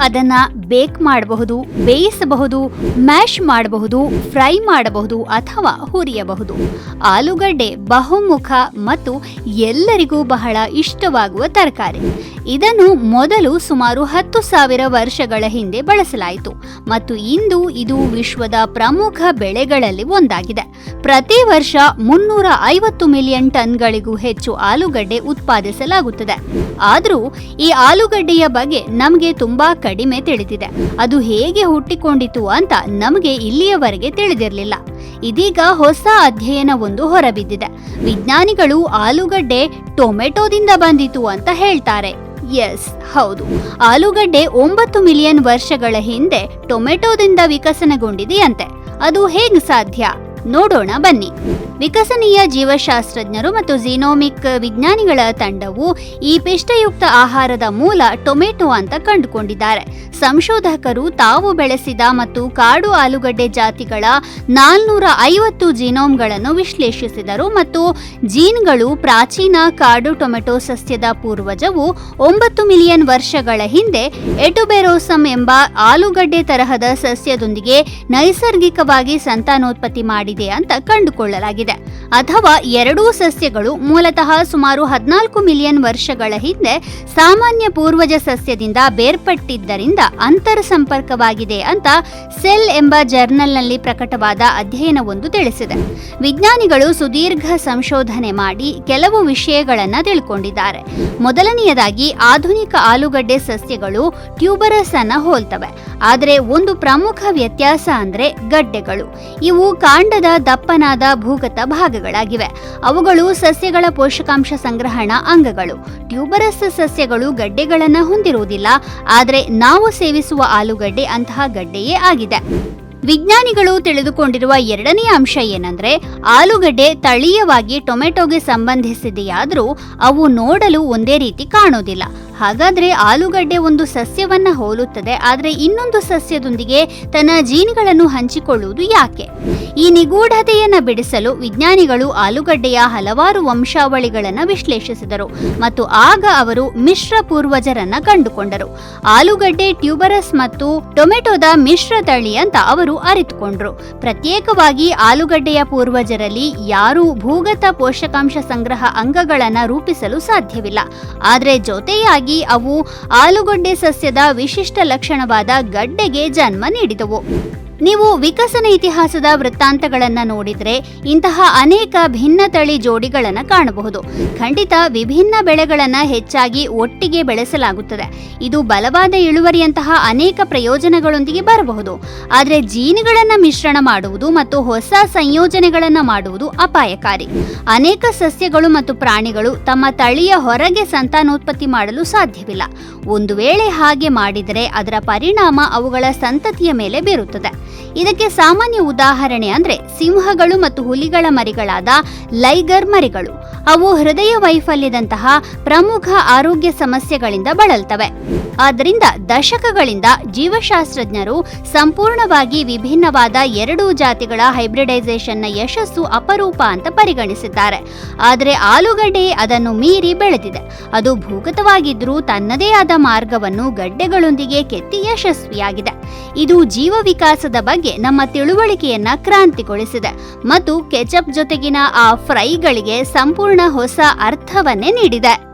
ಅದನ್ನ ಬೇಕ್ ಮಾಡಬಹುದು, ಬೇಯಿಸಬಹುದು, ಮ್ಯಾಶ್ ಮಾಡಬಹುದು, ಫ್ರೈ ಮಾಡಬಹುದು ಅಥವಾ ಹುರಿಯಬಹುದು. ಆಲೂಗಡ್ಡೆ ಬಹುಮುಖ ಮತ್ತು ಎಲ್ಲರಿಗೂ ಬಹಳ ಇಷ್ಟವಾಗುವ ತರಕಾರಿ. ಇದನ್ನು ಮೊದಲು ಸುಮಾರು ಹತ್ತು ಸಾವಿರ ವರ್ಷಗಳ ಹಿಂದೆ ಬಳಸಲಾಯಿತು ಮತ್ತು ಇಂದು ಇದು ವಿಶ್ವದ ಪ್ರಮುಖ ಬೆಳೆಗಳಲ್ಲಿ ಒಂದಾಗಿದೆ. ಪ್ರತಿ ವರ್ಷ ಮುನ್ನೂರ ಐವತ್ತು ಮಿಲಿಯನ್ ಟನ್ಗಳಿಗೂ ಹೆಚ್ಚು ಆಲೂಗಡ್ಡೆ ಉತ್ಪಾದಿಸಲಾಗುತ್ತದೆ. ಆದರೂ ಈ ಆಲೂಗಡ್ಡೆಯ ಬಗ್ಗೆ ನಮಗೆ ತುಂಬಾ ಕಡಿಮೆ ತಿಳಿದಿದೆ. ಅದು ಹೇಗೆ ಹುಟ್ಟಿಕೊಂಡಿತು ಅಂತ ನಮಗೆ ಇಲ್ಲಿಯವರೆಗೆ ತಿಳಿದಿರಲಿಲ್ಲ. ಇದೀಗ ಹೊಸ ಅಧ್ಯಯನ ಒಂದು ಹೊರಬಿದ್ದಿದೆ. ವಿಜ್ಞಾನಿಗಳು ಆಲೂಗಡ್ಡೆ ಟೊಮೆಟೊದಿಂದ ಬಂದಿತು ಅಂತ ಹೇಳ್ತಾರೆ. ಎಸ್ ಹೌದು. ಆಲೂಗಡ್ಡೆ ಒಂಬತ್ತು ಮಿಲಿಯನ್ ವರ್ಷಗಳ ಹಿಂದೆ ಟೊಮೆಟೊದಿಂದ ವಿಕಸನಗೊಂಡಿದೆಯಂತೆ. ಅದು ಹೇಗೆ ಸಾಧ್ಯ? ನೋಡೋಣ ಬನ್ನಿ. ವಿಕಸನೀಯ ಜೀವಶಾಸ್ತ್ರಜ್ಞರು ಮತ್ತು ಜೀನೋಮಿಕ್ ವಿಜ್ಞಾನಿಗಳ ತಂಡವು ಈ ಪಿಷ್ಟಯುಕ್ತ ಆಹಾರದ ಮೂಲ ಟೊಮೆಟೊ ಅಂತ ಕಂಡುಕೊಂಡಿದ್ದಾರೆ. ಸಂಶೋಧಕರು ತಾವು ಬೆಳೆಸಿದ ಮತ್ತು ಕಾಡು ಆಲೂಗಡ್ಡೆ ಜಾತಿಗಳ ನಾಲ್ನೂರ ಐವತ್ತು ಜಿನೋಮ್ಗಳನ್ನು ವಿಶ್ಲೇಷಿಸಿದರು ಮತ್ತು ಜೀನ್ಗಳು ಪ್ರಾಚೀನ ಕಾಡು ಟೊಮೆಟೊ ಸಸ್ಯದ ಪೂರ್ವಜವು ಒಂಬತ್ತು ಮಿಲಿಯನ್ ವರ್ಷಗಳ ಹಿಂದೆ ಎಟುಬೆರೋಸಮ್ ಎಂಬ ಆಲೂಗಡ್ಡೆ ತರಹದ ಸಸ್ಯದೊಂದಿಗೆ ನೈಸರ್ಗಿಕವಾಗಿ ಸಂತಾನೋತ್ಪತ್ತಿ ಮಾಡಿದೆ ಅಂತ ಕಂಡುಕೊಳ್ಳಲಾಗಿದೆ. ಅಥವಾ ಎರಡೂ ಸಸ್ಯಗಳು ಮೂಲತಃ ಸುಮಾರು ಹದಿನಾಲ್ಕು ಮಿಲಿಯನ್ ವರ್ಷಗಳ ಹಿಂದೆ ಸಾಮಾನ್ಯ ಪೂರ್ವಜ ಸಸ್ಯದಿಂದ ಬೇರ್ಪಟ್ಟಿದ್ದರಿಂದ ಅಂತರ ಸಂಪರ್ಕವಾಗಿದೆ ಅಂತ ಸೆಲ್ ಎಂಬ ಜರ್ನಲ್ನಲ್ಲಿ ಪ್ರಕಟವಾದ ಅಧ್ಯಯನವೊಂದು ತಿಳಿಸಿದೆ. ವಿಜ್ಞಾನಿಗಳು ಸುದೀರ್ಘ ಸಂಶೋಧನೆ ಮಾಡಿ ಕೆಲವು ವಿಷಯಗಳನ್ನು ತಿಳ್ಕೊಂಡಿದ್ದಾರೆ. ಮೊದಲನೆಯದಾಗಿ ಆಧುನಿಕ ಆಲೂಗಡ್ಡೆ ಸಸ್ಯಗಳು ಟ್ಯೂಬರಸ್ ಅನ್ನ ಹೋಲ್ತವೆ. ಆದರೆ ಒಂದು ಪ್ರಮುಖ ವ್ಯತ್ಯಾಸ ಅಂದರೆ ಗಡ್ಡೆಗಳು. ಇವು ಕಾಂಡದ ದಪ್ಪನಾದ ಭೂಗತ ಭಾಗಗಳಾಗಿವೆ. ಅವುಗಳು ಸಸ್ಯಗಳ ಪೋಷಕಾಂಶ ಸಂಗ್ರಹಣ ಅಂಗಗಳು. ಟ್ಯೂಬರಸ್ ಸಸ್ಯಗಳು ಗಡ್ಡೆಗಳನ್ನು ಹೊಂದಿರುವುದಿಲ್ಲ, ಆದರೆ ನಾವು ಸೇವಿಸುವ ಆಲೂಗಡ್ಡೆ ಅಂತಹ ಗಡ್ಡೆಯೇ ಆಗಿದೆ. ವಿಜ್ಞಾನಿಗಳು ತಿಳಿದುಕೊಂಡಿರುವ ಎರಡನೆಯ ಅಂಶ ಏನಂದ್ರೆ, ಆಲೂಗಡ್ಡೆ ತಳೀಯವಾಗಿ ಟೊಮೆಟೊಗೆ ಸಂಬಂಧಿಸಿದೆಯಾದರೂ ಅವು ನೋಡಲು ಒಂದೇ ರೀತಿ ಕಾಣೋದಿಲ್ಲ. ಹಾಗಾದ್ರೆ ಆಲೂಗಡ್ಡೆ ಒಂದು ಸಸ್ಯವನ್ನ ಹೋಲುತ್ತದೆ, ಆದರೆ ಇನ್ನೊಂದು ಸಸ್ಯದೊಂದಿಗೆ ತನ್ನ ಜೀನ್ಗಳನ್ನು ಹಂಚಿಕೊಳ್ಳುವುದು ಯಾಕೆ? ಈ ನಿಗೂಢತೆಯನ್ನ ಬಿಡಿಸಲು ವಿಜ್ಞಾನಿಗಳು ಆಲೂಗಡ್ಡೆಯ ಹಲವಾರು ವಂಶಾವಳಿಗಳನ್ನು ವಿಶ್ಲೇಷಿಸಿದರು ಮತ್ತು ಆಗ ಅವರು ಮಿಶ್ರ ಪೂರ್ವಜರನ್ನ ಕಂಡುಕೊಂಡರು. ಆಲೂಗಡ್ಡೆ ಟ್ಯೂಬರಸ್ ಮತ್ತು ಟೊಮೆಟೊದ ಮಿಶ್ರ ತಳಿ ಅಂತ ಅವರು ಅರಿತುಕೊಂಡ್ರು. ಪ್ರತ್ಯೇಕವಾಗಿ ಆಲೂಗಡ್ಡೆಯ ಪೂರ್ವಜರಲ್ಲಿ ಯಾರೂ ಭೂಗತ ಪೋಷಕಾಂಶ ಸಂಗ್ರಹ ಅಂಗಗಳನ್ನ ರೂಪಿಸಲು ಸಾಧ್ಯವಿಲ್ಲ. ಆದರೆ ಜೊತೆಯಾಗಿ ಅವು ಆಲೂಗಡ್ಡೆ ಸಸ್ಯದ ವಿಶಿಷ್ಟ ಲಕ್ಷಣವಾದ ಗಡ್ಡೆಗೆ ಜನ್ಮ ನೀಡಿದವು. ನೀವು ವಿಕಸನ ಇತಿಹಾಸದ ವೃತ್ತಾಂತಗಳನ್ನು ನೋಡಿದರೆ ಇಂತಹ ಅನೇಕ ಭಿನ್ನ ತಳಿ ಜೋಡಿಗಳನ್ನು ಕಾಣಬಹುದು. ಖಂಡಿತ ವಿಭಿನ್ನ ಬೆಳೆಗಳನ್ನು ಹೆಚ್ಚಾಗಿ ಒಟ್ಟಿಗೆ ಬೆಳೆಸಲಾಗುತ್ತದೆ. ಇದು ಬಲವಾದ ಇಳುವರಿಯಂತಹ ಅನೇಕ ಪ್ರಯೋಜನಗಳೊಂದಿಗೆ ಬರಬಹುದು. ಆದರೆ ಜೀನ್ಗಳನ್ನು ಮಿಶ್ರಣ ಮಾಡುವುದು ಮತ್ತು ಹೊಸ ಸಂಯೋಜನೆಗಳನ್ನು ಮಾಡುವುದು ಅಪಾಯಕಾರಿ. ಅನೇಕ ಸಸ್ಯಗಳು ಮತ್ತು ಪ್ರಾಣಿಗಳು ತಮ್ಮ ತಳಿಯ ಹೊರಗೆ ಸಂತಾನೋತ್ಪತ್ತಿ ಮಾಡಲು ಸಾಧ್ಯವಿಲ್ಲ. ಒಂದು ವೇಳೆ ಹಾಗೆ ಮಾಡಿದರೆ ಅದರ ಪರಿಣಾಮ ಅವುಗಳ ಸಂತತಿಯ ಮೇಲೆ ಬೀರುತ್ತದೆ. ಇದಕ್ಕೆ ಸಾಮಾನ್ಯ ಉದಾಹರಣೆ ಅಂದ್ರೆ ಸಿಂಹಗಳು ಮತ್ತು ಹುಲಿಗಳ ಮರಿಗಳಾದ ಲೈಗರ್ ಮರಿಗಳು. ಅವು ಹೃದಯ ವೈಫಲ್ಯದಂತಹ ಪ್ರಮುಖ ಆರೋಗ್ಯ ಸಮಸ್ಯೆಗಳಿಂದ ಬಳಲ್ತವೆ. ಆದ್ದರಿಂದ ದಶಕಗಳಿಂದ ಜೀವಶಾಸ್ತ್ರಜ್ಞರು ಸಂಪೂರ್ಣವಾಗಿ ವಿಭಿನ್ನವಾದ ಎರಡು ಜಾತಿಗಳ ಹೈಬ್ರಿಡೈಸೇಷನ್ನ ಯಶಸ್ಸು ಅಪರೂಪ ಅಂತ ಪರಿಗಣಿಸಿದ್ದಾರೆ. ಆದರೆ ಆಲೂಗಡ್ಡೆ ಅದನ್ನು ಮೀರಿ ಬೆಳೆದಿದೆ. ಅದು ಭೂಗತವಾಗಿದ್ದರೂ ತನ್ನದೇ ಆದ ಮಾರ್ಗವನ್ನು ಗಡ್ಡೆಗಳೊಂದಿಗೆ ಕೆತ್ತಿ ಯಶಸ್ವಿಯಾಗಿದೆ. ಇದು ಜೀವ ವಿಕಾಸದ ಬಗ್ಗೆ ನಮ್ಮ ತಿಳುವಳಿಕೆಯನ್ನ ಕ್ರಾಂತಿಗೊಳಿಸಿದೆ. ಮತ್ತು ಕೆಚಪ್ ಜೊತೆಗಿನ ಆ ಫ್ರೈಗಳಿಗೆ ಸಂಪೂರ್ಣ ಹೊಸ ಅರ್ಥವನ್ನೇ ನೀಡಿದೆ.